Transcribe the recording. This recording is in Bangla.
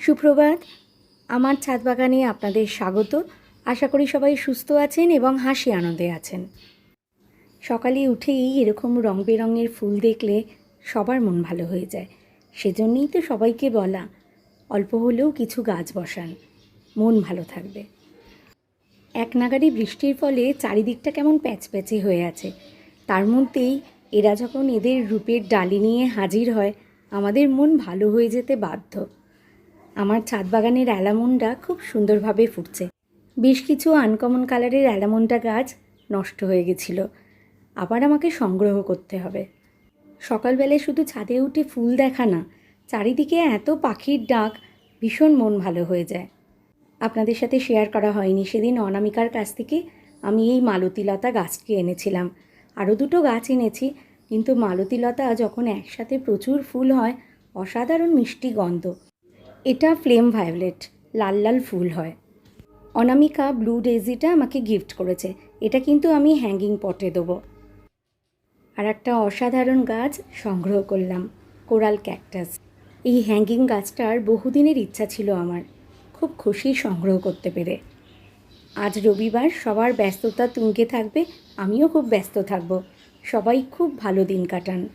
সুপ্রভাত। আমার ছাদ বাগানে আপনাদের স্বাগত। আশা করি সবাই সুস্থ আছেন এবং হাসি আনন্দে আছেন। সকালে উঠেই এরকম রং বেরঙের ফুল দেখলে সবার মন ভালো হয়ে যায়। সেজন্যই তো সবাইকে বলা, অল্প হলেও কিছু গাছ বসান, মন ভালো থাকবে। এক নাগাড়ি বৃষ্টির ফলে চারিদিকটা কেমন প্যাচপ্যাচে হয়ে আছে। তার মধ্যেই এরা যখন এদের রূপের ডালি নিয়ে হাজির হয়, আমাদের মন ভালো হয়ে যেতে বাধ্য। আমার ছাদ বাগানের অ্যালামন্ডা খুব সুন্দরভাবে ফুটছে। বেশ কিছু আনকমন কালারের অ্যালামন্ডা গাছ নষ্ট হয়ে গেছিল। আবার আমাকে সংগ্রহ করতে হবে। সকালবেলায় শুধু ছাদে উঠে ফুল দেখা না, চারিদিকে এত পাখির ডাক, ভীষণ মন ভালো হয়ে যায়। আপনাদের সাথে শেয়ার করা হয়নি, সেদিন অনামিকার কাছ থেকে আমি এই মালতীলতা গাছটি এনেছিলাম। আরও দুটো গাছ এনেছি, কিন্তু মালতীলতা যখন একসাথে প্রচুর ফুল হয়, অসাধারণ মিষ্টি গন্ধ। এটা ফ্লেম ভায়োলেট, লাল লাল ফুল হয়। অনামিকা ব্লু ডেজিটা আমাকে গিফট করেছে। এটা কিন্তু আমি হ্যাঙ্গিং পটে দেবো। আর একটা অসাধারণ গাছ সংগ্রহ করলাম, কোরাল ক্যাকটাস। এই হ্যাঙ্গিং গাছটার বহুদিনের ইচ্ছা ছিল আমার, খুব খুশি সংগ্রহ করতে পেরে। আজ রবিবার সবার ব্যস্ততা তুঙ্গে থাকবে, আমিও খুব ব্যস্ত থাকব। সবাই খুব ভালো দিন কাটান।